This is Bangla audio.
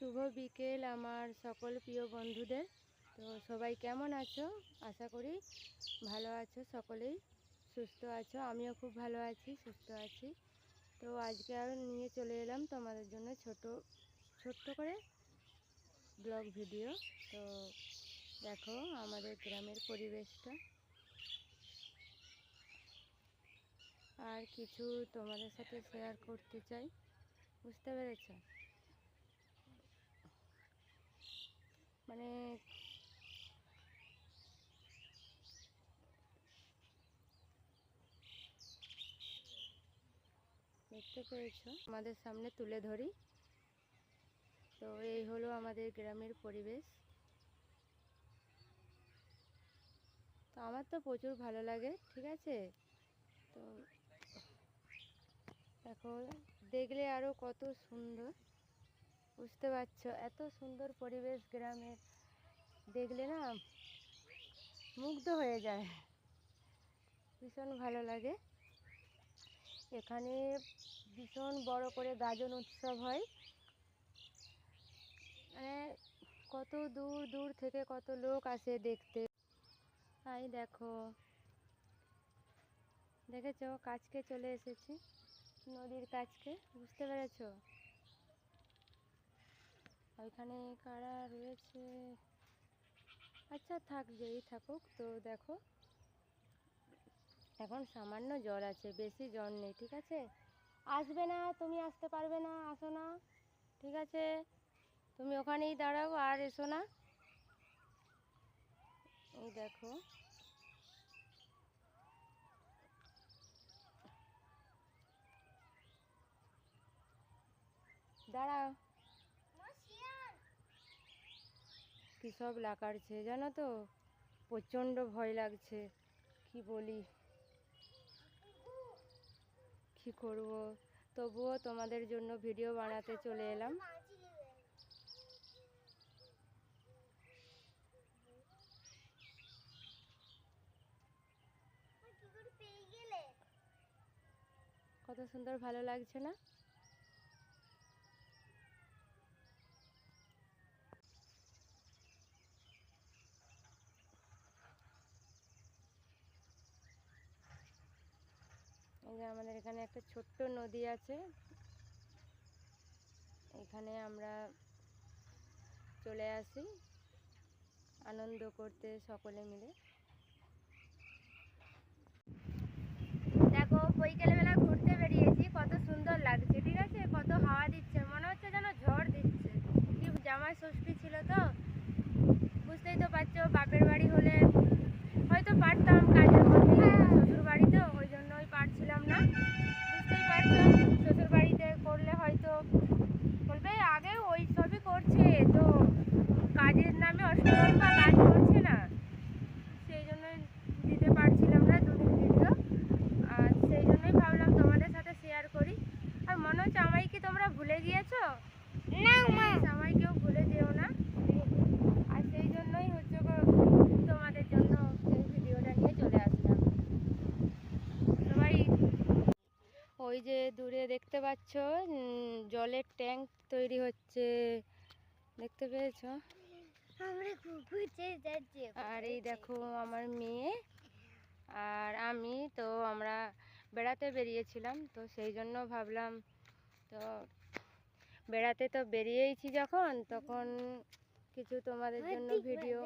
শুভ বিকেল আমার সকল প্রিয় বন্ধুদের। তো সবাই কেমন আছো? আশা করি ভালো আছো, সকলেই সুস্থ আছো। আমিও খুব ভালো আছি, সুস্থ আছি। তো আজকে আর নিয়ে চলে এলাম তোমাদের জন্য ছোট, ছোট্ট করে ব্লগ ভিডিও। তো দেখো আমাদের গ্রামের পরিবেশটা। আর কিছু তোমাদের সাথে শেয়ার করতে চাই। বুঝতে পেরেছ? মানে দেখতে পেয়েছ? আমাদের সামনে তুলে ধরি। তো এই হলো আমাদের গ্রামের পরিবেশ। তো আমার তো প্রচুর ভালো লাগে, ঠিক আছে? তো দেখো, দেখলে আরও কত সুন্দর। বুঝতে পারছ, এত সুন্দর পরিবেশ গ্রামের দেখলে না, মুগ্ধ হয়ে যায়। ভীষণ ভালো লাগে। এখানে ভীষণ বড় করে গাজন উৎসব হয়। মানে কত দূর দূর থেকে কত লোক আসে দেখতে। তাই দেখো। দেখেছ, কাছকে চলে এসেছি, নদীর কাছকে, বুঝতে পেরেছ? ওইখানে কারা রয়েছে? আচ্ছা থাক, যেই থাকুক। তো দেখো, এখন সামান্য জ্বর আছে, বেশি জ্বর নেই, ঠিক আছে? আসবে না, তুমি আসতে পারবে না, আসো না, ঠিক আছে? তুমি ওখানেই দাঁড়াও আর এসো না। এই দেখো। দাঁড়াও। কী সব লাকাড়ছে জানো তো? প্রচণ্ড ভয় লাগছে। কি বলি? কি করব? তবুও তোমাদের জন্য ভিডিও বানাতে চলে এলাম। কত সুন্দর ভালো লাগছে না? আমাদের এখানে একটা ছোট্ট নদী আছে। এখানে আমরা চলে আসি আনন্দ করতে সকলে মিলে। দেখো, বিকেলবেলা ঘুরতে বেরিয়েছি কত সুন্দর লাগছে ঠিক আছে কত হাওয়া দিচ্ছে মনে হচ্ছে যেন ঝড় দিচ্ছে কি জামাই ষষ্ঠী ছিল তো বুঝতেই তো পারছ বাপের বাড়ি হলে হয়তো পারতাম কাজের মধ্যে শ্বশুর বাড়িতে ওই জন্যই পারছিলাম না বুঝতেই পারছ শ্বশুর বাড়িতে করলে হয়তো বলবে আগে ওই সবই করছে তো কাজের নামে অষ্টমঙ্গা কাজ করছে না সেই জন্যই দিতে পারছিলাম না দুদিন ভিডিও আর সেই জন্যই ভাবলাম তোমাদের সাথে শেয়ার করি আর মনে হচ্ছে আমায় কি তোমরা ভুলে গিয়েছো না আমায় কেউ ভুলে যেও না আর সেই জন্যই হচ্ছে গো তোমাদের জন্য এই ভিডিওটা নিয়ে চলে আসলাম সবাই ওই যে দূরে দেখতে পাচ্ছ জলের ট্যাঙ্ক তৈরি হচ্ছে। দেখতে পেয়েছ? আর এই দেখো আমার মেয়ে আর আমি তো আমরা বেড়াতে বেরিয়েছিলাম তো সেই জন্য ভাবলাম তো বেড়াতে তো বেরিয়েইছি যখন তখন কিছু তোমাদের জন্য ভিডিও